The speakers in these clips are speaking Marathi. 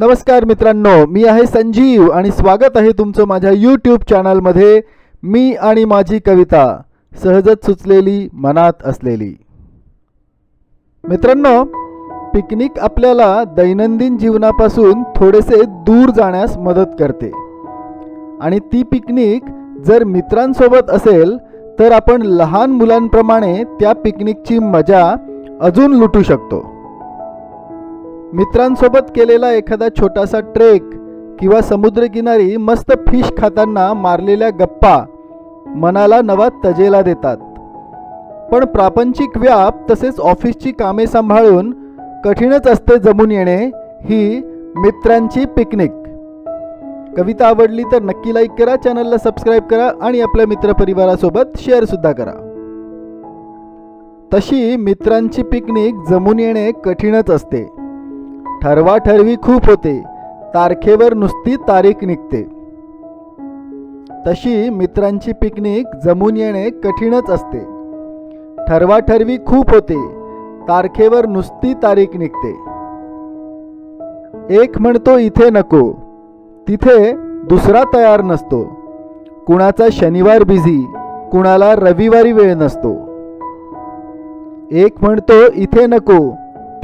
नमस्कार मित्रांनो मी आहे संजीव आणि स्वागत आहे तुमचं माझ्या यूट्यूब चॅनलमध्ये मी आणि माझी कविता सहजच सुचलेली मनात असलेली. मित्रांनो पिकनिक आपल्याला दैनंदिन जीवनापासून थोडेसे दूर जाण्यास मदत करते. आणि ती पिकनिक जर मित्रांसोबत असेल तर आपण लहान मुलांप्रमाणे त्या पिकनिकची मजा अजून लुटू शकतो. मित्रांसोबत केलेला एखादा छोटासा ट्रेक किंवा समुद्रकिनारी मस्त फिश खाताना मारलेल्या गप्पा मनाला नवा तजेला देतात. पण प्रापंचिक व्याप तसेच ऑफिसची कामे सांभाळून कठीणच असते जमून येणे ही मित्रांची पिकनिक. कविता आवडली तर नक्की लाईक करा चॅनलला सबस्क्राईब करा आणि आपल्या मित्रपरिवारासोबत शेअरसुद्धा करा. तशी मित्रांची पिकनिक जमून येणे कठीणच असते. ठरवाठरवी खूप होते. तारखेवर नुसती तारीख निघते. तशी मित्रांची पिकनिक जमून येणे कठीणच असते. ठरवाठरवी खूप होते. तारखेवर नुसती तारीख निघते. एक म्हणतो इथे नको. तिथे दुसरा तयार नसतो. कुणाचा शनिवार बिझी कुणाला रविवारी वेळ नसतो. एक म्हणतो इथे नको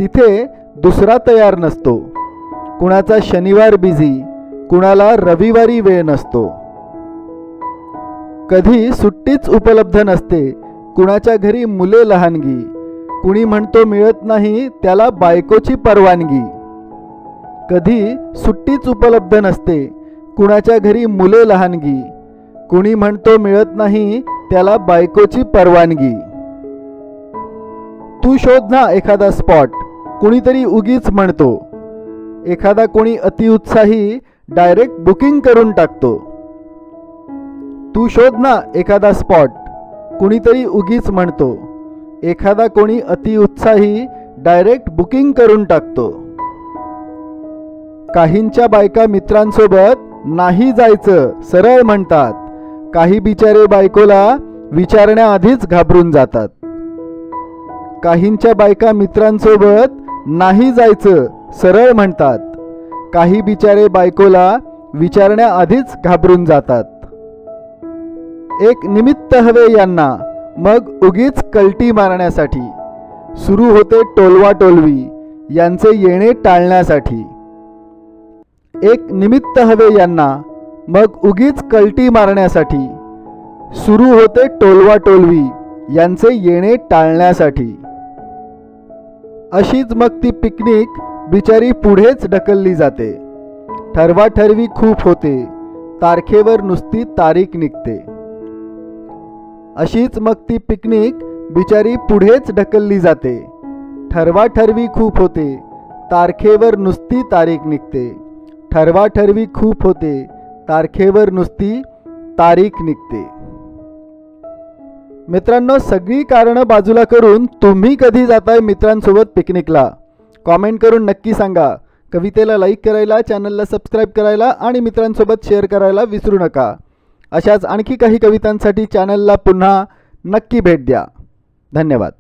तिथे दुसरा तयार नसतो. कुणाचा शनिवार बिझी कुणाला रविवारी वेळ नसतो. कधी सुट्टीच उपलब्ध नसते कुणाच्या घरी मुले लहानगी कुणी म्हणतो मिळत नाही त्याला बायकोची परवानगी. कधी सुट्टीच उपलब्ध नसते कुणाच्या घरी मुले लहानगी कुणी म्हणतो मिळत नाही त्याला बायकोची परवानगी. तू शोध ना एखादा स्पॉट कुणीतरी उगीच म्हणतो एखादा कोणी अतिउत्साही डायरेक्ट बुकिंग करून टाकतो. तू शोध ना एखादा स्पॉट कुणीतरी उगीच म्हणतो एखादा कोणी अतिउत्साही डायरेक्ट बुकिंग करून टाकतो. काहींच्या बायका मित्रांसोबत नाही जायचं सरळ म्हणतात काही बिचारे बायकोला विचारण्याआधीच घाबरून जातात. काहींच्या बायका मित्रांसोबत नाही जायचं सरळ म्हणतात. काही बिचारे बायकोला विचारण्याआधीच घाबरून जातात. एक निमित्त हवे यांना मग उगीच कलटी मारण्यासाठी. सुरू होते टोलवा टोलवी यांचे येणे टाळण्यासाठी. एक निमित्त हवे यांना मग उगीच कलटी मारण्यासाठी. सुरू होते टोलवा टोलवी यांचे येणे टाळण्यासाठी. अशीच मग ती पिकनिक बिचारी पुढेच ढकलली जाते. ठरवाठरवी खूप होते. तारखेवर नुसती तारीख निघते. अशीच मग ती पिकनिक बिचारी पुढेच ढकलली जाते. ठरवाठरवी खूप होते. तारखेवर नुसती तारीख निघते. ठरवाठरवी खूप होते. तारखेवर नुसती तारीख निघते. मित्रांनो सगळी कारणं बाजूला करून तुम्ही कधी जाताय मित्रांसोबत पिकनिकला? कॉमेंट करून नक्की सांगा. कवितेला लाईक करायला चॅनलला सबस्क्राईब करायला आणि मित्रांसोबत शेअर करायला विसरू नका. अशाच आणखी काही कवितांसाठी चॅनलला पुन्हा नक्की भेट द्या. धन्यवाद.